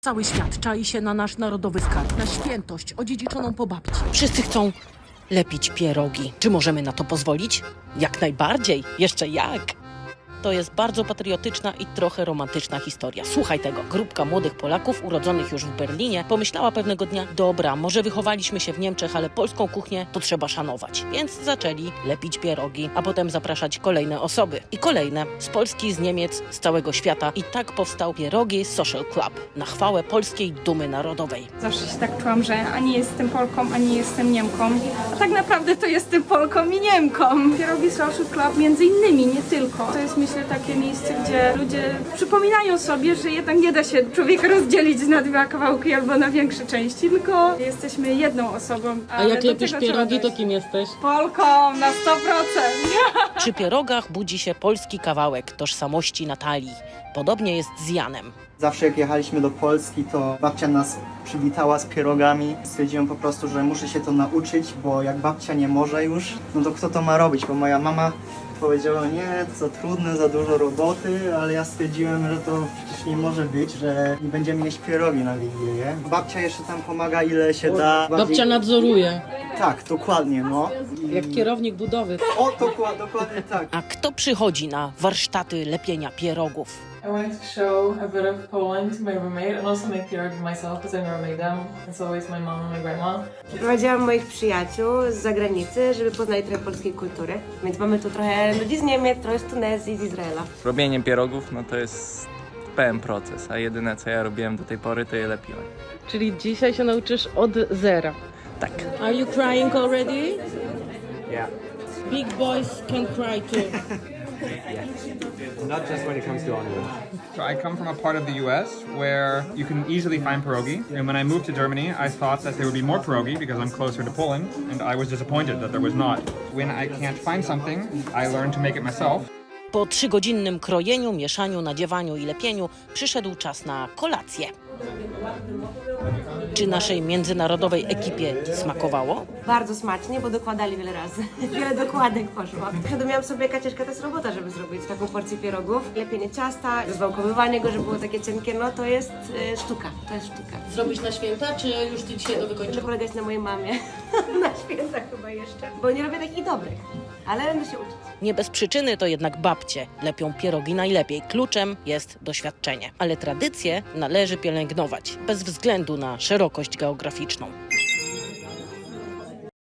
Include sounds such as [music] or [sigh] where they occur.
Cały świat czai się na nasz narodowy skarb, na świętość odziedziczoną po babci. Wszyscy chcą lepić pierogi. Czy możemy na to pozwolić? Jak najbardziej. Jeszcze jak. To jest bardzo patriotyczna i trochę romantyczna historia. Słuchaj tego. Grupka młodych Polaków urodzonych już w Berlinie pomyślała pewnego dnia, dobra, może wychowaliśmy się w Niemczech, ale polską kuchnię to trzeba szanować. Więc zaczęli lepić pierogi, a potem zapraszać kolejne osoby. I kolejne. Z Polski, z Niemiec, z całego świata. I tak powstał Pierogi Social Club na chwałę polskiej dumy narodowej. Zawsze się tak czułam, że ani jestem Polką, ani jestem Niemką. A tak naprawdę to jestem Polką i Niemką. Pierogi Social Club między innymi, nie tylko. To jest myślę takie miejsce, gdzie ludzie przypominają sobie, że jednak nie da się człowieka rozdzielić na dwa kawałki albo na większe części, tylko jesteśmy jedną osobą. A jak lepisz pierogi, to kim jesteś? Polką na 100%. [laughs] Przy pierogach budzi się polski kawałek tożsamości Natalii. Podobnie jest z Janem. Zawsze jak jechaliśmy do Polski, to babcia nas przywitała z pierogami. Stwierdziłem po prostu, że muszę się to nauczyć, bo jak babcia nie może już, no to kto to ma robić? Bo moja mama powiedziała, nie, za trudne, za dużo roboty, ale ja stwierdziłem, że to nie może być, że nie będziemy jeść pierogi na Wigilię. Babcia jeszcze tam pomaga ile się da. Babcia nadzoruje, Tak, dokładnie, no. I- jak kierownik budowy. O, dokładnie, dokładnie tak. A kto przychodzi na warsztaty lepienia pierogów? I wanted to show a bit of Poland to my roommate and also make pierogi myself because I've never made them. It's always my mom and my grandma. Prowadziłam moich przyjaciół z zagranicy, żeby poznali trochę polskiej kultury. Więc mamy tu trochę ludzi z Niemiec, trochę z Tunezji, z Izraela. Robienie pierogów no to jest pełen proces, a jedyne co ja robiłem do tej pory to je lepiłem. Czyli dzisiaj się nauczysz od zera. Tak. Are you crying already? Yeah. Big boys can cry too. not just when it comes to onions. So I come from a part of the U.S. where you can easily find pierogi, and when I moved to Germany, I thought that there would be more pierogi because I'm closer to Poland, and I was disappointed that there was not. When I can't find something, I learn to make it myself. Po trzygodzinnym krojeniu, mieszaniu, nadziewaniu i lepieniu przyszedł czas na kolację. Czy naszej międzynarodowej ekipie smakowało? Bardzo smacznie, bo dokładali wiele razy. [laughs] Wiele dokładek poszło. Uświadomiłam sobie, jaka ciężka to jest robota, żeby zrobić taką porcję pierogów. Lepienie ciasta, rozwałkowywanie go, żeby było takie cienkie, no to jest e, sztuka. To jest sztuka. Zrobić na święta, czy już ty dzisiaj to Muszę wykończysz? polegać na mojej mamie. [laughs] na święta chyba jeszcze. Bo nie robię takich dobrych. Ale się uczyć. Nie bez przyczyny to jednak babcie lepią pierogi najlepiej. Kluczem jest doświadczenie. Ale tradycje należy pielęgnować, bez względu na szerokość geograficzną.